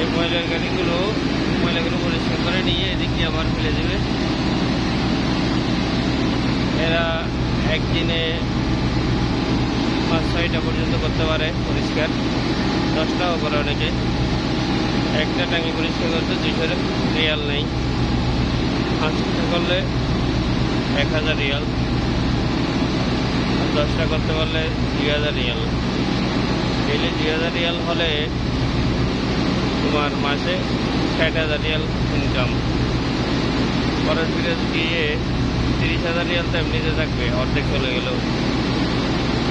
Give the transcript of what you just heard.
এই ময়লার গাড়িগুলো ময়লাগুলো পরিষ্কার করে নিয়ে এদিকে আবার ফেলে দেবে। একদিনে পাঁচ, ছয়টা পর্যন্ত করতে পারে পরিষ্কার। দশটাও করে অনেকে। একটা টাঙ্কি পরিষ্কার করতে দুইশো রিয়াল নেই। পাঁচটা করলে এক হাজার রিয়াল। দশটা করতে পারলে দুই হাজার রিয়াল। ডেলি দুই হাজার রিয়াল হলে তোমার মাসে ষাট হাজার রিয়াল ইনকাম পরের পিরিয়ড গিয়ে তিরিশ হাজার রিয়াল তো এমনিতে থাকবে অর্ধেক চলে গেলেও।